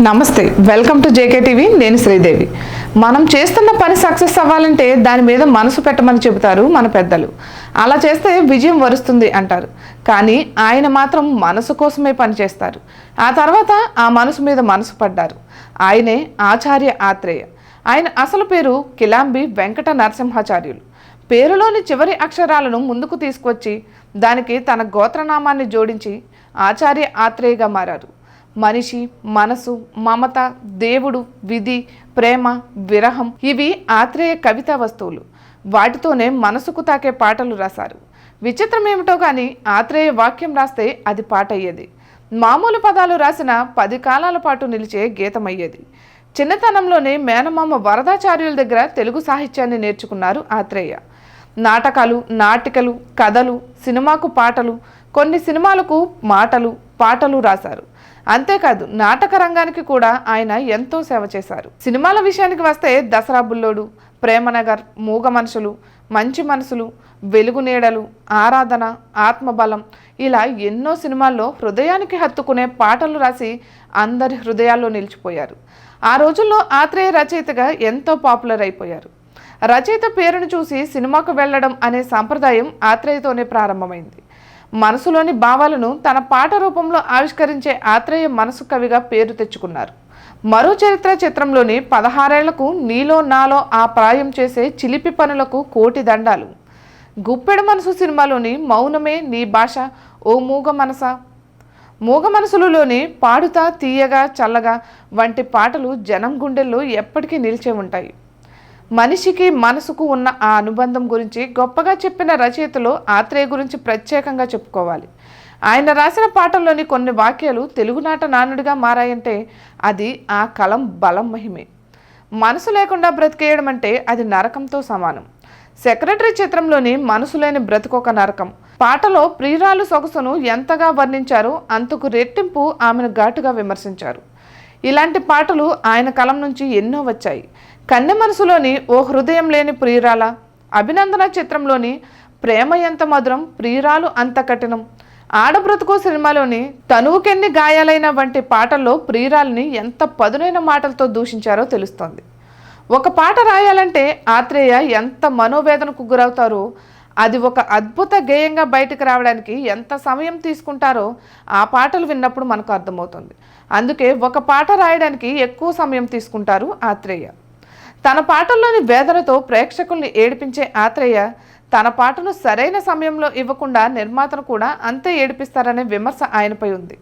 నమస్తే welcome to JK TV నేను శ్రీదేవి. మనం చేస్తున్న పని సక్సెస్ అవ్వాలంటే దాని మీద మనసు పెట్టమని చెబుతారు మన పెద్దలు. అలా చేస్తే విజయం వరుస్తుంది అంటారు. కానీ ఆయన మాత్రం మనసు కోసమే పనిచేస్తారు ఆ తర్వాత ఆ మనసు మీద మనసు పడ్డారు. ఆయనే ఆచార్య ఆత్రేయ. ఆయన అసలు పేరు కిలాంబి వెంకట నరసింహాచార్యులు. పేరులోని చివరి అక్షరాలను ముందుకు తీసుకొచ్చి దానికి తన గోత్రనామాన్ని జోడించి ఆచార్య ఆత్రేయగా మారారు. మనిషి మనసు మమత దేవుడు విధి ప్రేమ విరహం ఇవి ఆత్రేయ కవితా వస్తువులు. వాటితోనే మనసుకు తాకే పాటలు రాశారు. విచిత్రం ఏమిటో కానీ ఆత్రేయ వాక్యం రాస్తే అది పాట అయ్యేది. మామూలు పదాలు రాసిన పది కాలాల పాటు నిలిచే గీతమయ్యేది. చిన్నతనంలోనే మేనమామ వరదాచార్యుల దగ్గర తెలుగు సాహిత్యాన్ని నేర్చుకున్నారు ఆత్రేయ. నాటకాలు నాటికలు కథలు సినిమాకు పాటలు కొన్ని సినిమాలకు మాటలు పాటలు రాశారు. అంతేకాదు నాటక రంగానికి కూడా ఆయన ఎంతో సేవ చేశారు. సినిమాల విషయానికి వస్తే దసరా బుల్లోడు ప్రేమనగర్ మూగ మనుషులు మంచి మనసులు వెలుగు నీడలు ఆరాధన ఆత్మబలం ఇలా ఎన్నో సినిమాల్లో హృదయానికి హత్తుకునే పాటలు రాసి అందరి హృదయాల్లో నిలిచిపోయారు. ఆ రోజుల్లో ఆత్రేయ రచయితగా ఎంతో పాపులర్ అయిపోయారు. రచయిత పేరును చూసి సినిమాకు వెళ్ళడం అనే సాంప్రదాయం ఆత్రేయతోనే ప్రారంభమైంది. మనసులోని భావాలను తన పాట రూపంలో ఆవిష్కరించే ఆత్రేయ మనసు కవిగా పేరు తెచ్చుకున్నారు. మరో చరిత్ర చిత్రంలోని పదహారేళ్ళకు నీలో నాలో ఆ ప్రాయం చేసే చిలిపి పనులకు కోటి దండాలు. గుప్పెడు మనసు సినిమాలోని మౌనమే నీ భాష ఓ మూగ మనస. మూగ మనసులలోని పాడుతా తీయగా చల్లగా వంటి పాటలు జనం గుండెల్లో ఎప్పటికీ నిలిచే ఉంటాయి. మనిషికి మనసుకు ఉన్న ఆ అనుబంధం గురించి గొప్పగా చెప్పిన రచయితలో ఆత్రేయ గురించి ప్రత్యేకంగా చెప్పుకోవాలి. ఆయన రాసిన పాటల్లోని కొన్ని వాక్యాలు తెలుగునాట నానుడిగా మారాయంటే అది ఆ కలం బలం మహిమే. మనసు లేకుండా బ్రతికేయడం అంటే అది నరకంతో సమానం. సెక్రటరీ చిత్రంలోని మనసు లేని బ్రతుకొక నరకం. పాటలో ప్రియురాలు సొగసును ఎంతగా వర్ణించారో అంతకు రెట్టింపు ఆమెను ఘాటుగా విమర్శించారు. ఇలాంటి పాటలు ఆయన కలం నుంచి ఎన్నో వచ్చాయి. కన్నె మనసులోని ఓ హృదయం లేని ప్రియురాల అభినందన చిత్రంలోని ప్రేమ ఎంత మధురం ప్రియురాలు అంత కఠినం. ఆడబ్రతుకు సినిమాలోని తనువుకెన్ని గాయాలైన వంటి పాటల్లో ప్రియురాలని ఎంత పదునైన మాటలతో దూషించారో తెలుస్తోంది. ఒక పాట రాయాలంటే ఆత్రేయ ఎంత మనోవేదనకు గురవుతారో అది ఒక అద్భుత గేయంగా బయటకు రావడానికి ఎంత సమయం తీసుకుంటారో ఆ పాటలు విన్నప్పుడు మనకు అర్థమవుతుంది. అందుకే ఒక పాట రాయడానికి ఎక్కువ సమయం తీసుకుంటారు ఆత్రేయ. తన పాటల్లోని వేదనతో ప్రేక్షకుల్ని ఏడిపించే ఆత్రేయ తన పాటను సరైన సమయంలో ఇవ్వకుండా నిర్మాతను కూడా అంతే ఏడిపిస్తారనే విమర్శ ఆయనపై ఉంది.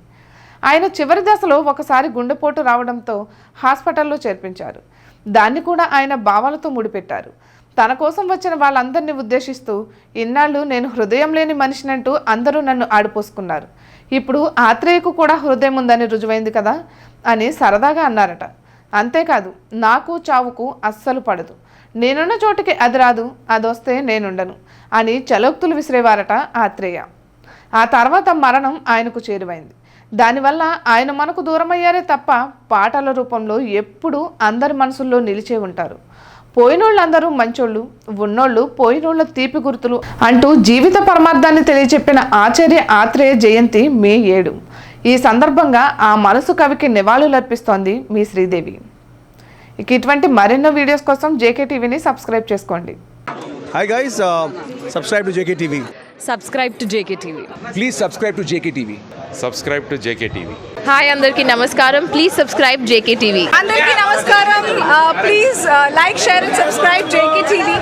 ఆయన చివరి దశలో ఒకసారి గుండెపోటు రావడంతో హాస్పిటల్లో చేర్పించారు. దాన్ని కూడా ఆయన భావాలతో ముడిపెట్టారు. తన కోసం వచ్చిన వాళ్ళందరినీ ఉద్దేశిస్తూ ఇన్నాళ్ళు నేను హృదయం లేని మనిషినంటూ అందరూ నన్ను ఆడిపోసుకున్నారు. ఇప్పుడు ఆత్రేయకు కూడా హృదయం ఉందని రుజువైంది కదా అని సరదాగా అన్నారట. అంతేకాదు నాకు చావుకు అస్సలు పడదు. నేనున్న చోటికి అది రాదు అదొస్తే నేనుండను అని చలోక్తులు విసిరేవారట ఆత్రేయ. ఆ తర్వాత మరణం ఆయనకు చేరువైంది. దానివల్ల ఆయన మనకు దూరమయ్యారే తప్ప పాటల రూపంలో ఎప్పుడూ అందరి మనసుల్లో నిలిచే ఉంటారు. పోయినోళ్ళందరూ మంచోళ్ళు ఉన్నోళ్ళు పోయినోళ్ళ తీపి గుర్తులు అంటూ జీవిత పరమార్థాన్ని తెలియచెప్పిన ఆచార్య ఆత్రేయ జయంతి మే ఏడు. ఈ సందర్భంగా ఆ మనసు కవికి నివాళులర్పిస్తోంది మీ శ్రీదేవి. ఇక ఇటువంటి మరెన్నో వీడియోస్ కోసం జేకే టీవీని సబ్స్క్రైబ్ చేసుకోండి. Hi guys, uh, subscribe to JKTV. Subscribe to JK TV Please subscribe to JKTV. Subscribe to JK TV hi అందరికీ నమస్కారం. ప్లీజ్ సబ్స్క్రైబ్ జేకే టీవీ అందరికీ నమస్కారం. Please like share and subscribe JK TV